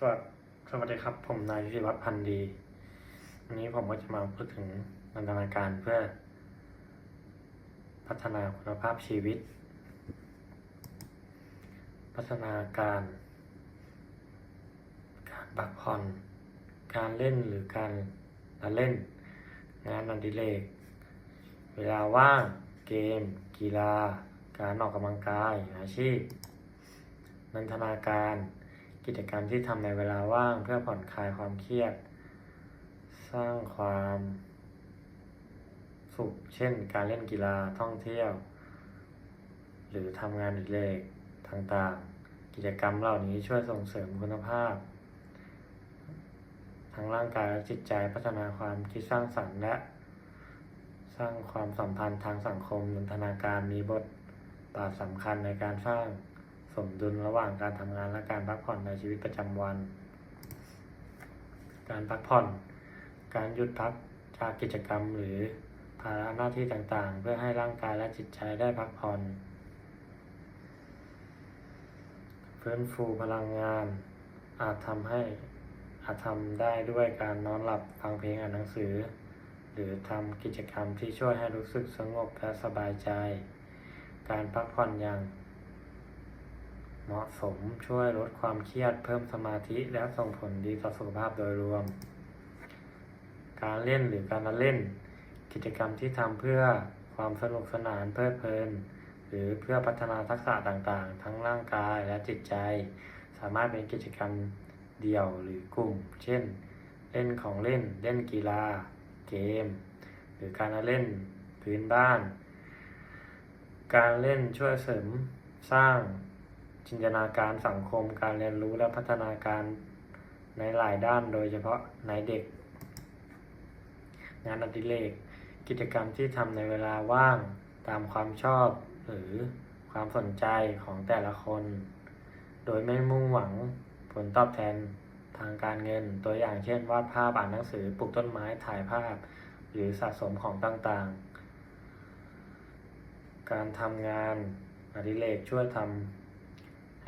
สวัสดีสวัสดีครับ ผมนายพิวัฒน์พันธ์ดี วันนี้ผมก็จะมาพูดถึงนันทนาการเพื่อ พัฒนาคุณภาพชีวิต พัฒนาการ การพักผ่อนการเล่นหรือการละเล่น งานอดิเรกเวลาว่าง เกม กีฬา การออกกำลังกายอาชีพนันทนาการ กิจกรรมที่ทำในเวลาว่างเพื่อผ่อนคลายความเครียด สร้างความสุข เช่น การเล่นกีฬาท่องเที่ยว หรือทำงานอดิเรกต่างๆ กิจกรรมเหล่านี้ช่วยส่งเสริมคุณภาพ ทั้งร่างกายและจิตใจพัฒนาความคิดสร้างสรรค์และ สร้างความสัมพันธ์ทางสังคมนันทนาการมีบทบาทสำคัญในการสร้าง สมดุลระหว่างการทำงานและการพักผ่อนในชีวิตประจำวัน การพักผ่อน การหยุดพักจากกิจกรรมหรือภาระหน้าที่ต่างๆ เพื่อให้ร่างกายและจิตใจได้พักผ่อนฟื้นฟูพลังงาน อาจทำให้อาจทำได้ด้วยการนอนหลับฟังเพลงอ่านหนังสือ หรือทำกิจกรรมที่ช่วยให้รู้สึกสงบและสบายใจ การพักผ่อนอย่าง เหมาะสมช่วยลดความเครียดเพิ่มสมาธิและส่งผลดีต่อสุขภาพโดยรวม การเล่นหรือการละเล่น กิจกรรมที่ทำเพื่อความสนุกสนานเพลิดเพลิน หรือเพื่อพัฒนาทักษะต่างๆ ทั้งร่างกายและจิตใจ สามารถเป็นกิจกรรมเดี่ยวหรือกลุ่ม เช่น เล่นของเล่น เล่นกีฬา เกม หรือการเล่นพื้นบ้าน การเล่นช่วยเสริมสร้าง จินตนาการสังคมการเรียนรู้และพัฒนาการในหลายด้านโดยเฉพาะในเด็ก งานอดิเรกกิจกรรมที่ทำในเวลาว่างตามความชอบหรือความสนใจของแต่ละคน โดยไม่มุ่งหวังผลตอบแทนทางการเงิน ตัวอย่างเช่น วาดภาพอ่านหนังสือปลูกต้นไม้ถ่ายภาพ หรือสะสมของต่างๆ การทำงานอดิเรกช่วยทำ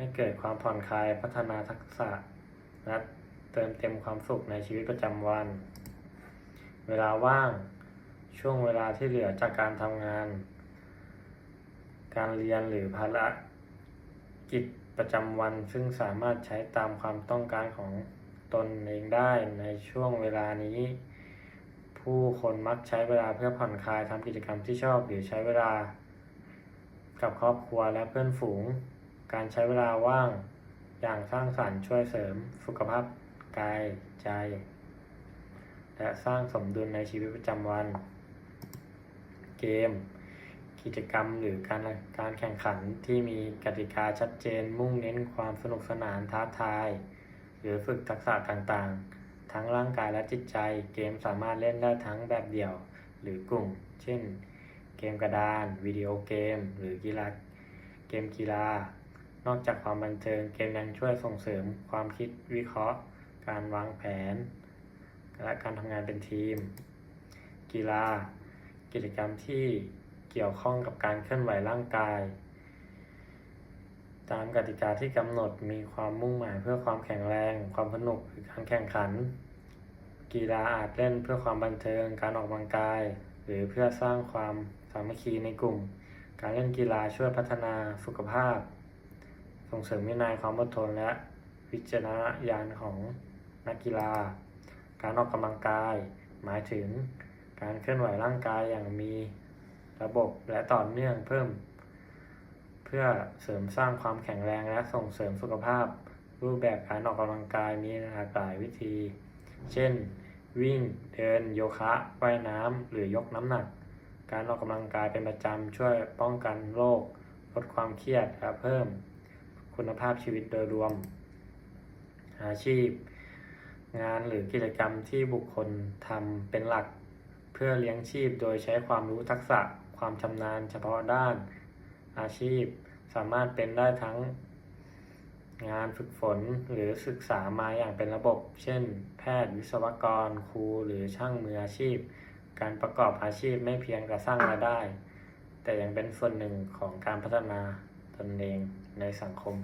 ให้เกิดความผ่อนคลายพัฒนาทักษะและเติมเต็มความสุขในชีวิตประจำวัน เวลาว่าง ช่วงเวลาที่เหลือจากการทำงาน การเรียนหรือภารกิจประจำวันซึ่งสามารถใช้ตามความต้องการของตนเองได้ในช่วงเวลานี้ ผู้คนมักใช้เวลาเพื่อผ่อนคลายทำกิจกรรมที่ชอบหรือใช้เวลา กับครอบครัวและเพื่อนฝูง การใช้เวลาว่างอย่างสร้างสรรค์ช่วยเสริมสุขภาพกายใจ และสร้างสมดุลในชีวิตประจำวัน เกม กิจกรรมหรือการการแข่งขันที่มีกติกาชัดเจนมุ่งเน้นความสนุกสนานท้าทาย หรือฝึกทักษะต่างๆ ทั้งร่างกายและจิตใจ เกมสามารถเล่นได้ทั้งแบบเดี่ยวหรือกลุ่ม เช่น เกมกระดาน วิดีโอเกม หรือกีฬาเกมกีฬา นอกจากความบันเทิงเกมยังช่วยส่งเสริมความคิดวิเคราะห์ การวางแผน และการทำงานเป็นทีม กีฬา กิจกรรมที่เกี่ยวข้องกับการเคลื่อนไหวร่างกาย ตามกติกาที่กำหนดมีความมุ่งหมายเพื่อความแข็งแรง ความสนุกหรือการแข่งขัน กีฬาอาจเล่นเพื่อความบันเทิง การออกกำลังกาย หรือเพื่อสร้างความสามัคคีในกลุ่ม การเล่นกีฬาช่วยพัฒนาสุขภาพ ส่งเสริมวินัยความอดทนและวิจารณญาณของนักกีฬา การออกกำลังกาย หมายถึงการเคลื่อนไหวร่างกายอย่างมีระบบและต่อเนื่องเพิ่ม เพื่อเสริมสร้างความแข็งแรงและส่งเสริมสุขภาพ รูปแบบการออกกำลังกายมีหลากหลายวิธี เช่น วิ่ง เดิน โยคะ ว่ายน้ำ หรือยกน้ำหนัก การออกกำลังกายเป็นประจำช่วยป้องกันโรคลดความเครียดและเพิ่ม คุณภาพชีวิตโดยรวม อาชีพ งานหรือกิจกรรมที่บุคคลทำเป็นหลัก เพื่อเลี้ยงชีพโดยใช้ความรู้ทักษะความชำนาญเฉพาะด้าน อาชีพสามารถเป็นได้ทั้งงานฝึกฝนหรือศึกษามาอย่างเป็นระบบ เช่น แพทย์วิศวกร ครูหรือช่างมืออาชีพ การประกอบอาชีพไม่เพียงแต่สร้างรายได้ แต่ยังเป็นส่วนหนึ่งของการพัฒนา ตนเองในสังคม